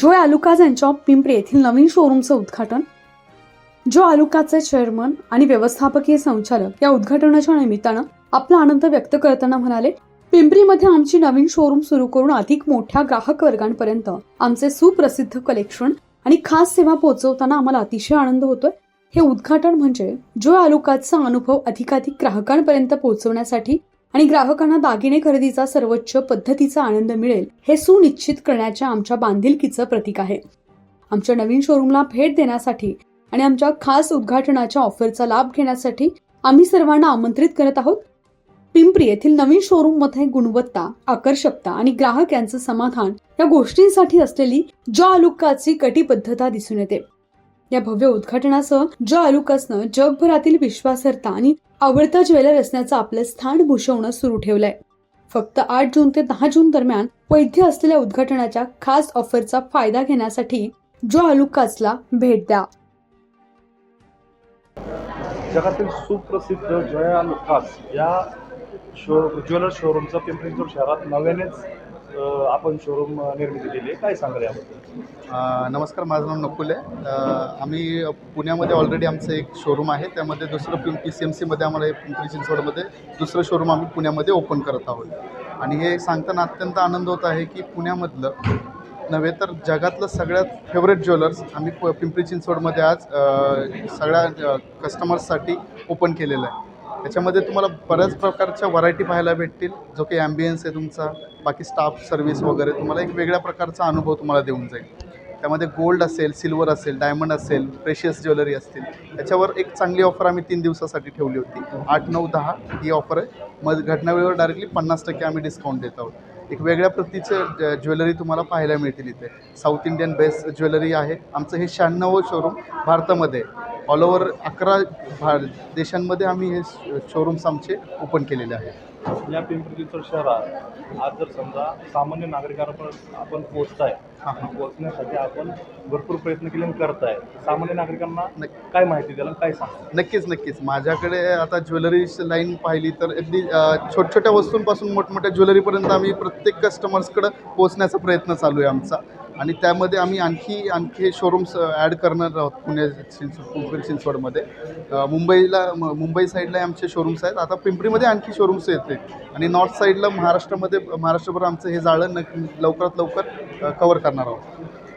जो आलुकाज यांच्या पिंपरी येथील नवीन शोरूमचं उद्घाटन जो आलुकाचे चेअरमन आणि व्यवस्थापकीय संचालक या उद्घाटनाच्या निमित्तानं आपला आनंद व्यक्त करताना म्हणाले पिंपरीमध्ये आमची नवीन शोरूम सुरू करून अधिक मोठ्या ग्राहक वर्गांपर्यंत आमचे सुप्रसिद्ध कलेक्शन आणि खास सेवा पोहोचवताना आम्हाला अतिशय आनंद होतोय. हे उद्घाटन म्हणजे जो आलुकाचा अनुभव अधिकाधिक ग्राहकांपर्यंत पोहोचवण्यासाठी आणि ग्राहकांना दागिने खरेदीचा सर्वोच्च पद्धतीचा आनंद मिळेल हे सुनिश्चित करण्याच्या आमच्या बांधिलकीचं प्रतीक आहे. आमच्या नवीन शोरूमला भेट देण्यासाठी आणि आमच्या खास उद्घाटनाच्या ऑफरचा लाभ घेण्यासाठी आम्ही सर्वांना आमंत्रित करत आहोत. पिंपरी येथील नवीन शोरूममध्ये गुणवत्ता आकर्षकता आणि ग्राहक यांचं समाधान या गोष्टींसाठी असलेली ज आलुकाची कटिबद्धता दिसून येते. या भव्य उद्घाटनासह ज आलुकासनं जगभरातील विश्वासार्हता आणि आवडता ज्वेलर असण्याचं आपलं स्थान भूषवणं सुरू ठेवलंय. फक्त आठ जून ते दहा जून दरम्यान वैध असलेल्या उद्घाटनाच्या खास ऑफरचा फायदा घेण्यासाठी जो आलुकासला भेट द्या. जगातील सुप्रसिद्ध जया लुकास या शो ज्वेलर शोरूमचं पिंपरी चिंचवड शहरात नव्यानेच आपण शोरूम निर्मिती केली. आहे काय सांगाल याबद्दल? नमस्कार माझं नाव नकुल आहे. आम्ही पुण्यामध्ये ऑलरेडी आमचं एक शोरूम आहे. त्यामध्ये दुसरं पिं पी सी एम सीमध्ये आम्हाला पिंपरी चिंचवडमध्ये दुसरं शोरूम आम्ही पुण्यामध्ये ओपन करत आहोत. आणि हे सांगताना अत्यंत आनंद होत आहे की पुण्यामधलं नव्हे तर जगातलं सगळ्यात फेवरेट ज्वेलर्स आम्ही प पिंपरी चिंचवडमध्ये आज सगळ्या कस्टमर्ससाठी ओपन केलेलं आहे. त्याच्यामध्ये तुम्हाला बऱ्याच प्रकारच्या व्हरायटी पाहायला भेटतील. जो काही ॲम्बियन्स आहे तुमचा बाकी स्टाफ सर्व्हिस वगैरे तुम्हाला एक वेगळ्या प्रकारचा अनुभव तुम्हाला देऊन जाईल. त्यामध्ये गोल्ड असेल सिल्वर असेल डायमंड असेल प्रेशियस ज्वेलरी असतील. त्याच्यावर एक चांगली ऑफर आम्ही तीन दिवसासाठी ठेवली होती. आठ नऊ दहा ही ऑफर आहे. मग घटनावेळेवर डायरेक्टली पन्नास टक्के आम्ही डिस्काउंट देत आहोत. एक वेगळ्या प्रतीचं ज्वेलरी तुम्हाला पाहायला मिळतील इथे. साऊथ इंडियन बेस्ट ज्वेलरी आहे. आमचं हे शहाण्णव शोरूम भारतामध्ये ऑल ओव्हर अकरा भा देशांमध्ये आम्ही हे शोरूम्स आमचे ओपन केलेले आहेत. या पिंपरी चिंचवड शहरात आज जर समजा सामान्य नागरिकांपर्यंत आपण पोहोचताय हां. पोहोचण्यासाठी आपण भरपूर प्रयत्न केले आणि करताय सामान्य नागरिकांना. काय माहिती द्याल आणि काय सांगा नक्कीच नक्कीच. माझ्याकडे आता ज्वेलरी लाईन पाहिली तर अगदी अ, छोट्या छोट्या वस्तूंपासून मोठमोठ्या ज्वेलरीपर्यंत आम्ही प्रत्येक कस्टमर्सकडं पोहोचण्याचा प्रयत्न चालू आहे आमचा. आणि त्यामध्ये आम्ही आणखी आणखी शोरूम्स ॲड करणार आहोत पुणे चिंच पिंपरी चिंचवडमध्ये मुंबईला म- मुंबई साईडला आमचे शोरूम्स आहेत. आता पिंपरीमध्ये आणखी शोरूम्स येते आणि नॉर्थ साईडला महाराष्ट्रामध्ये महाराष्ट्रभर आमचं हे जाळं नक्की लवकरात लवकर कवर करणार आहोत.